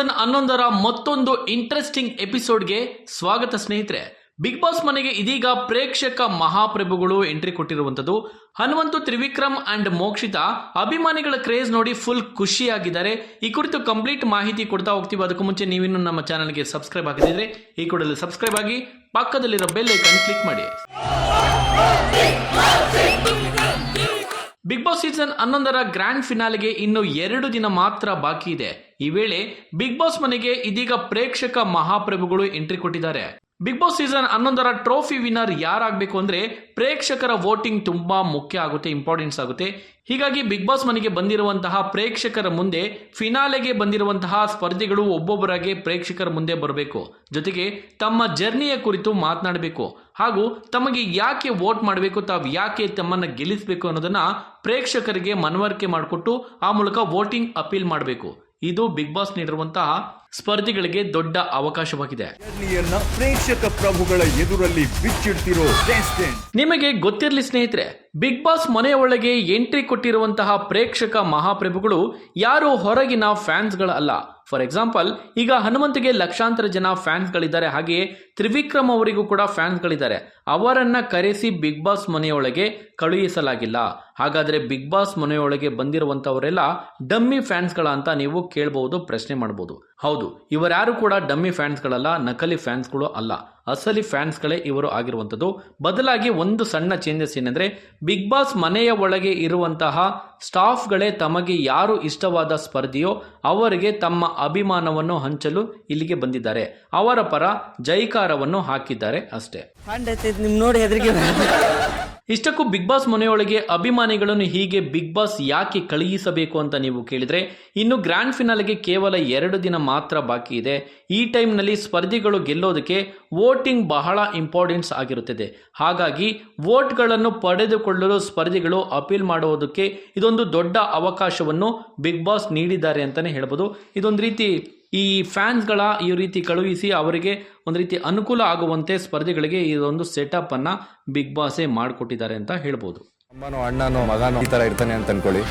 Season ಹನ್ನೊಂದರ ಮತ್ತೊಂದು interesting ಎಪಿಸೋಡ್ಗೆ ಸ್ವಾಗತ ಸ್ನೇಹಿತರೆ. ಬಿಗ್ ಬಾಸ್ ಮನೆಗೆ ಇದೀಗ ಪ್ರೇಕ್ಷಕ ಮಹಾಪ್ರಭುಗಳು ಎಂಟ್ರಿ ಕೊಟ್ಟಿರುವಂತದ್ದು ಹನುಮಂತು, ತ್ರಿವಿಕ್ರಮ್ ಅಂಡ್ ಮೋಕ್ಷಿತಾ ಅಭಿಮಾನಿಗಳ ಕ್ರೇಜ್ ನೋಡಿ ಫುಲ್ ಖುಷಿಯಾಗಿದ್ದಾರೆ. ಈ ಕುರಿತು ಕಂಪ್ಲೀಟ್ ಮಾಹಿತಿ ಕೊಡ್ತಾ ಹೋಗ್ತೀವಿ. ಅದಕ್ಕೂ ಮುಂಚೆ ನೀವಿನ್ನು ನಮ್ಮ ಚಾನಲ್ಗೆ ಸಬ್ಸ್ಕ್ರೈಬ್ ಆಗಿದ್ರೆ ಈ ಕೂಡಲೇ ಸಬ್ಸ್ಕ್ರೈಬ್ ಆಗಿ ಪಕ್ಕದಲ್ಲಿರೋ ಬೆಲ್ ಐಕನ್ ಕ್ಲಿಕ್ ಮಾಡಿ. ಬಿಗ್ ಬಾಸ್ ಸೀಸನ್ ಹನ್ನೊಂದರ ಗ್ರ್ಯಾಂಡ್ ಫಿನಾಲೆಗೆ ಇನ್ನು ಎರಡು ದಿನ ಮಾತ್ರ ಬಾಕಿ ಇದೆ. ಈ ವೇಳೆ ಬಿಗ್ ಬಾಸ್ ಮನೆಗೆ ಇದೀಗ ಪ್ರೇಕ್ಷಕ ಮಹಾಪ್ರಭುಗಳು ಎಂಟ್ರಿ ಕೊಟ್ಟಿದ್ದಾರೆ. ಬಿಗ್ ಬಾಸ್ ಸೀಸನ್ ಹನ್ನೊಂದರ ಟ್ರೋಫಿ ವಿನ್ನರ್ ಯಾರಾಗಬೇಕು ಅಂದರೆ ಪ್ರೇಕ್ಷಕರ ವೋಟಿಂಗ್ ತುಂಬ ಮುಖ್ಯ ಆಗುತ್ತೆ ಇಂಪಾರ್ಟೆನ್ಸ್ ಆಗುತ್ತೆ. ಹೀಗಾಗಿ ಬಿಗ್ ಬಾಸ್ ಮನೆಗೆ ಬಂದಿರುವಂತಹ ಪ್ರೇಕ್ಷಕರ ಮುಂದೆ ಫಿನಾಲೆಗೆ ಬಂದಿರುವಂತಹ ಸ್ಪರ್ಧಿಗಳು ಒಬ್ಬೊಬ್ಬರಾಗಿ ಪ್ರೇಕ್ಷಕರ ಮುಂದೆ ಬರಬೇಕು. ಜೊತೆಗೆ ತಮ್ಮ ಜರ್ನಿಯ ಕುರಿತು ಮಾತನಾಡಬೇಕು. ಹಾಗೂ ತಮಗೆ ಯಾಕೆ ವೋಟ್ ಮಾಡಬೇಕು, ತಾವು ಯಾಕೆ ತಮ್ಮನ್ನು ಗೆಲ್ಲಿಸಬೇಕು ಅನ್ನೋದನ್ನು ಪ್ರೇಕ್ಷಕರಿಗೆ ಮನವರಿಕೆ ಮಾಡಿಕೊಟ್ಟು ಆ ಮೂಲಕ ವೋಟಿಂಗ್ ಅಪೀಲ್ ಮಾಡಬೇಕು. ಇದು ಬಿಗ್ ಬಾಸ್ ನೀಡಿರುವಂತಹ ಸ್ಪರ್ಧಿಗಳಿಗೆ ದೊಡ್ಡ ಅವಕಾಶವಾಗಿದೆ. ಪ್ರೇಕ್ಷಕ ಪ್ರಭುಗಳ ಎದುರಲ್ಲಿ ಬಿಚ್ಚಿಡ್ತಿರೋ ನಿಮಗೆ ಗೊತ್ತಿರಲಿ ಸ್ನೇಹಿತರೆ ಬಿಗ್ ಬಾಸ್ ಮನೆಯ ಒಳಗೆ ಎಂಟ್ರಿ ಕೊಟ್ಟಿರುವಂತಹ ಪ್ರೇಕ್ಷಕ ಮಹಾಪ್ರಭುಗಳು ಯಾರು ಹೊರಗಿನ ಫ್ಯಾನ್ಸ್ಗಳಲ್ಲ ಫಾರ್ ಎಕ್ಸಾಂಪಲ್, ಈಗ ಹನುಮಂತಿಗೆ ಲಕ್ಷಾಂತರ ಜನ ಫ್ಯಾನ್ಸ್ಗಳಿದ್ದಾರೆ. ಹಾಗೆಯೇ ತ್ರಿವಿಕ್ರಮ್ ಅವರಿಗೂ ಕೂಡ ಫ್ಯಾನ್ಸ್ಗಳಿದ್ದಾರೆ. ಅವರನ್ನ ಕರೆಸಿ ಬಿಗ್ ಬಾಸ್ ಮನೆಯೊಳಗೆ ಕಳುಹಿಸಲಾಗಿಲ್ಲ. ಹಾಗಾದ್ರೆ ಬಿಗ್ ಬಾಸ್ ಮನೆಯೊಳಗೆ ಬಂದಿರುವಂಥವರೆಲ್ಲ ಡಮ್ಮಿ ಫ್ಯಾನ್ಸ್ಗಳ ಅಂತ ನೀವು ಕೇಳಬಹುದು ಪ್ರಶ್ನೆ ಮಾಡಬಹುದು ಹೌದು ಇವರ್ಯಾರು ಕೂಡ ಡಮ್ಮಿ ಫ್ಯಾನ್ಸ್ಗಳಲ್ಲ, ನಕಲಿ ಫ್ಯಾನ್ಸ್ಗಳು ಅಲ್ಲ. ಅಸಲಿ ಫ್ಯಾನ್ಸ್ಗಳೇ ಇವರು ಆಗಿರುವಂಥದ್ದು. ಬದಲಾಗಿ ಒಂದು ಸಣ್ಣ ಚೇಂಜಸ್ ಏನೆಂದರೆ ಬಿಗ್ ಬಾಸ್ ಮನೆಯ ಒಳಗೆ ಇರುವಂತಹ ಸ್ಟಾಫ್ಗಳೇ ತಮಗೆ ಯಾರು ಇಷ್ಟವಾದ ಸ್ಪರ್ಧಿಯೋ ಅವರಿಗೆ ತಮ್ಮ ಅಭಿಮಾನವನ್ನು ಹಂಚಲು ಇಲ್ಲಿಗೆ ಬಂದಿದ್ದಾರೆ. ಅವರ ಪರ ಜೈಕಾರವನ್ನು ಹಾಕಿದ್ದಾರೆ ಅಷ್ಟೇ. ನೋಡಿ ಇಷ್ಟಕ್ಕೂ ಬಿಗ್ ಬಾಸ್ ಮನೆಯೊಳಗೆ ಅಭಿಮಾನಿಗಳನ್ನು ಹೀಗೆ ಬಿಗ್ ಬಾಸ್ ಯಾಕೆ ಕಳುಹಿಸಬೇಕು ಅಂತ ನೀವು ಕೇಳಿದ್ರೆ ಇನ್ನು ಗ್ರ್ಯಾಂಡ್ ಫಿನಾಲ್ಗೆ ಕೇವಲ ಎರಡು ದಿನ ಮಾತ್ರ ಬಾಕಿ ಇದೆ. ಈ ಟೈಮ್ನಲ್ಲಿ ಸ್ಪರ್ಧಿಗಳು ಗೆಲ್ಲೋದಕ್ಕೆ ವೋಟಿಂಗ್ ಬಹಳ ಇಂಪಾರ್ಟೆನ್ಸ್ ಆಗಿರುತ್ತದೆ. ಹಾಗಾಗಿ ವೋಟ್ಗಳನ್ನು ಪಡೆದುಕೊಳ್ಳಲು ಸ್ಪರ್ಧಿಗಳು ಅಪೀಲ್ ಮಾಡುವುದಕ್ಕೆ ಇದೊಂದು ದೊಡ್ಡ ಅವಕಾಶವನ್ನು ಬಿಗ್ ಬಾಸ್ ನೀಡಿದ್ದಾರೆ ಅಂತಾನೆ ಹೇಳ್ಬೋದು. ಇದೊಂದು ರೀತಿ ಈ ಫ್ಯಾನ್ಸ್ಗಳ ಈ ರೀತಿ ಕಳುಹಿಸಿ ಅವರಿಗೆ ಒಂದು ರೀತಿ ಅನುಕೂಲ ಆಗುವಂತೆ ಸ್ಪರ್ಧಿಗಳಿಗೆ ಇದೊಂದು ಸೆಟಪ್ ಅನ್ನ ಬಿಗ್ ಬಾಸೇ ಮಾಡಿಕೊಟ್ಟಿದ್ದಾರೆ ಅಂತ ಹೇಳ್ಬೋದು. ಅಮ್ಮನೋ ಅಣ್ಣನೋ ಮಗನೋ ಈ ತರ ಇರ್ತಾನೆ ಅಂತ ಅನ್ಕೊಳ್ಳಿ.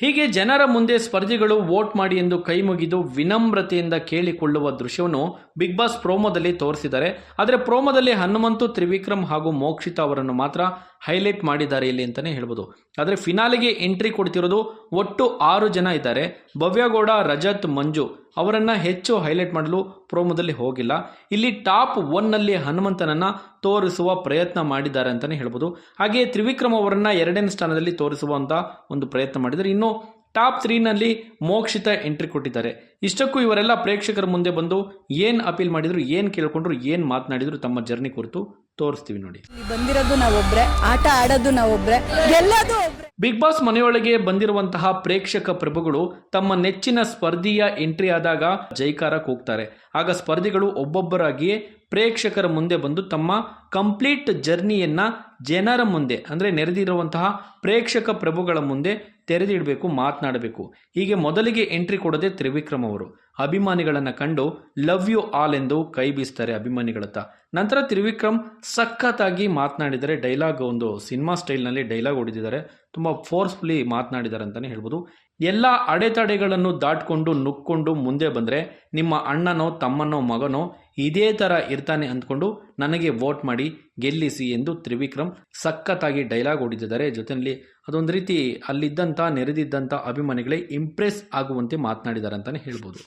ಹೀಗೆ ಜನರ ಮುಂದೆ ಸ್ಪರ್ಧಿಗಳು ವೋಟ್ ಮಾಡಿ ಎಂದು ಕೈ ಮುಗಿದು ವಿನಮ್ರತೆಯಿಂದ ಕೇಳಿಕೊಳ್ಳುವ ದೃಶ್ಯವನ್ನು ಬಿಗ್ ಬಾಸ್ ಪ್ರೋಮೋದಲ್ಲಿ ತೋರಿಸಿದ್ದಾರೆ. ಆದರೆ ಪ್ರೋಮೋದಲ್ಲಿ ಹನುಮಂತು, ತ್ರಿವಿಕ್ರಮ್ ಹಾಗೂ ಮೋಕ್ಷಿತಾ ಅವರನ್ನು ಮಾತ್ರ ಹೈಲೈಟ್ ಮಾಡಿದ್ದಾರೆ ಇಲ್ಲಿ ಅಂತಲೇ ಹೇಳ್ಬೋದು. ಆದರೆ ಫಿನಾಲಿಗೆ ಎಂಟ್ರಿ ಕೊಡ್ತಿರೋದು ಒಟ್ಟು ಆರು ಜನ ಇದ್ದಾರೆ. ಭವ್ಯಗೌಡ, ರಜತ್, ಮಂಜು. ಅವರನ್ನ ಹೆಚ್ಚು ಹೈಲೈಟ್ ಮಾಡಲು ಪ್ರೋಮೋದಲ್ಲಿ ಹೋಗಿಲ್ಲ. ಇಲ್ಲಿ ಟಾಪ್ ಒನ್ನಲ್ಲಿ ಹನುಮಂತನನ್ನ ತೋರಿಸುವ ಪ್ರಯತ್ನ ಮಾಡಿದ್ದಾರೆ ಅಂತಲೇ ಹೇಳ್ಬೋದು. ಹಾಗೆಯೇ ತ್ರಿವಿಕ್ರಮ್ ಅವರನ್ನು ಎರಡನೇ ಸ್ಥಾನದಲ್ಲಿ ತೋರಿಸುವಂಥ ಒಂದು ಪ್ರಯತ್ನ ಮಾಡಿದ್ದಾರೆ. ಇನ್ನು ಟಾಪ್ ತ್ರೀನಲ್ಲಿ ಮೋಕ್ಷಿತ ಎಂಟ್ರಿ ಕೊಟ್ಟಿದ್ದಾರೆ. ಇಷ್ಟಕ್ಕೂ ಇವರೆಲ್ಲ ಪ್ರೇಕ್ಷಕರ ಮುಂದೆ ಬಂದು ಏನು ಅಪೀಲ್ ಮಾಡಿದರು, ಏನು ಕೇಳಿಕೊಂಡ್ರು, ಏನು ಮಾತನಾಡಿದರು ತಮ್ಮ ಜರ್ನಿ ಕುರಿತು ತೋರಿಸ್ತೀವಿ ನೋಡಿ. ಬಂದಿರೋದು ನಾವೊಬ್ರೆ ಆಟ ಆಡೋದು ನಾವೊಬ್ರೆ ಗೆಲ್ಲೋದು ಒಬ್ರೆ. ಬಿಗ್ ಬಾಸ್ ಮನೆಯೊಳಗೆ ಬಂದಿರುವಂತಹ ಪ್ರೇಕ್ಷಕ ಪ್ರಭುಗಳು ತಮ್ಮ ನೆಚ್ಚಿನ ಸ್ಪರ್ಧಿಯ ಎಂಟ್ರಿ ಆದಾಗ ಜೈಕಾರ ಕೂಗ್ತಾರೆ. ಆಗ ಸ್ಪರ್ಧಿಗಳು ಒಬ್ಬೊಬ್ಬರಾಗಿಯೇ ಪ್ರೇಕ್ಷಕರ ಮುಂದೆ ಬಂದು ತಮ್ಮ ಕಂಪ್ಲೀಟ್ ಜರ್ನಿಯನ್ನು ಜನರ ಮುಂದೆ, ಅಂದರೆ ನೆರೆದಿರುವಂತಹ ಪ್ರೇಕ್ಷಕ ಪ್ರಭುಗಳ ಮುಂದೆ ತೆರೆದಿಡಬೇಕು, ಮಾತನಾಡಬೇಕು. ಹೀಗೆ ಮೊದಲಿಗೆ ಎಂಟ್ರಿ ಕೊಡದೆ ತ್ರಿವಿಕ್ರಮ್ ಅವರು. ಅಭಿಮಾನಿಗಳನ್ನು ಕಂಡು, ಲವ್ ಯು ಆಲ್ ಎಂದು ಕೈ ಬೀಸ್ತಾರೆ ಅಭಿಮಾನಿಗಳತ್ತ. ನಂತರ ತ್ರಿವಿಕ್ರಮ್ ಸಖತ್ತಾಗಿ ಮಾತನಾಡಿದರೆ ಡೈಲಾಗ್ ಒಂದು ಸಿನಿಮಾ ಸ್ಟೈಲ್ನಲ್ಲಿ ಡೈಲಾಗ್ ಹೊಡೆದಿದ್ದಾರೆ. ತುಂಬ ಫೋರ್ಸ್ಫುಲಿ ಮಾತನಾಡಿದ್ದಾರೆ ಅಂತಲೇ ಹೇಳ್ಬೋದು. ಎಲ್ಲ ಅಡೆತಡೆಗಳನ್ನು ದಾಟ್ಕೊಂಡು ನುಕ್ಕೊಂಡು ಮುಂದೆ ಬಂದರೆ ನಿಮ್ಮ ಅಣ್ಣನೋ, ತಮ್ಮನೋ, ಮಗನೋ ಇದೇ ಥರ ಇರ್ತಾನೆ ಅಂದ್ಕೊಂಡು ನನಗೆ ವೋಟ್ ಮಾಡಿ ಗೆಲ್ಲಿಸಿ ಎಂದು ತ್ರಿವಿಕ್ರಮ್ ಸಖತ್ತಾಗಿ ಡೈಲಾಗ್ ಹೊಡೆದಿದ್ದಾರೆ. ಜೊತೆಯಲ್ಲಿ ಅದೊಂದು ರೀತಿ ಅಲ್ಲಿದ್ದಂಥ ನೆರೆದಿದ್ದಂಥ ಅಭಿಮಾನಿಗಳೇ ಇಂಪ್ರೆಸ್ ಆಗುವಂತೆ ಮಾತನಾಡಿದ್ದಾರೆ ಅಂತಾನೆ ಹೇಳ್ಬೋದು.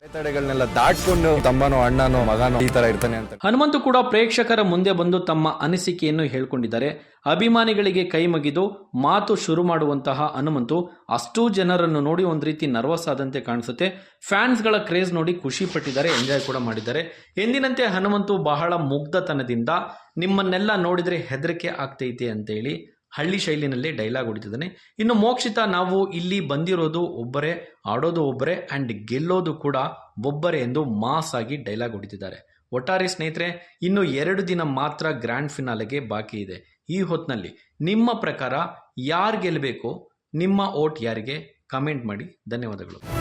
ದಾಟ್ಕೊಂಡು ತಮ್ಮನೋ ಅಣ್ಣನೋ ಮಗನೋ ಈ ತರ ಇರ್ತಾನೆ ಅಂತ. ಹನುಮಂತು ಕೂಡ ಪ್ರೇಕ್ಷಕರ ಮುಂದೆ ಬಂದು ತಮ್ಮ ಅನಿಸಿಕೆಯನ್ನು ಹೇಳ್ಕೊಂಡಿದ್ದಾರೆ. ಅಭಿಮಾನಿಗಳಿಗೆ ಕೈ ಮುಗಿದು ಮಾತು ಶುರು ಮಾಡುವಂತಹ ಹನುಮಂತು ಅಷ್ಟು ಜನರನ್ನು ನೋಡಿ ಒಂದು ರೀತಿ ನರ್ವಸ್ ಆದಂತೆ ಕಾಣಿಸುತ್ತೆ. ಫ್ಯಾನ್ಸ್ಗಳ ಕ್ರೇಜ್ ನೋಡಿ ಖುಷಿ ಪಟ್ಟಿದ್ದಾರೆ ಎಂಜಾಯ್ ಕೂಡ ಮಾಡಿದ್ದಾರೆ. ಎಂದಿನಂತೆ ಹನುಮಂತು ಬಹಳ ಮುಗ್ಧತನದಿಂದ ನಿಮ್ಮನ್ನೆಲ್ಲ ನೋಡಿದರೆ ಹೆದರಿಕೆ ಆಗ್ತೈತೆ ಅಂತೇಳಿ ಹಳ್ಳಿ ಶೈಲಿನಲ್ಲಿ ಡೈಲಾಗ್ ಹೊಡಿತಿದ್ದಾನೆ. ಇನ್ನು ಮೋಕ್ಷಿತ ನಾವು ಇಲ್ಲಿ ಬಂದಿರೋದು ಒಬ್ಬರೇ, ಆಡೋದು ಒಬ್ಬರೇ ಆ್ಯಂಡ್ ಗೆಲ್ಲೋದು ಕೂಡ ಒಬ್ಬರೇ ಎಂದು ಮಾಸ್ ಆಗಿ ಡೈಲಾಗ್ ಹೊಡಿತಿದ್ದಾರೆ. ಒಟ್ಟಾರೆ ಸ್ನೇಹಿತರೆ, ಇನ್ನು ಎರಡು ದಿನ ಮಾತ್ರ ಗ್ರ್ಯಾಂಡ್ ಫಿನಾಲೆಗೆ ಬಾಕಿ ಇದೆ. ಈ ಹೊತ್ತಿನಲ್ಲಿ ನಿಮ್ಮ ಪ್ರಕಾರ ಯಾರು ಗೆಲ್ಲಬೇಕು ನಿಮ್ಮ ಓಟ್ ಯಾರಿಗೆ? ಕಮೆಂಟ್ ಮಾಡಿ. ಧನ್ಯವಾದಗಳು.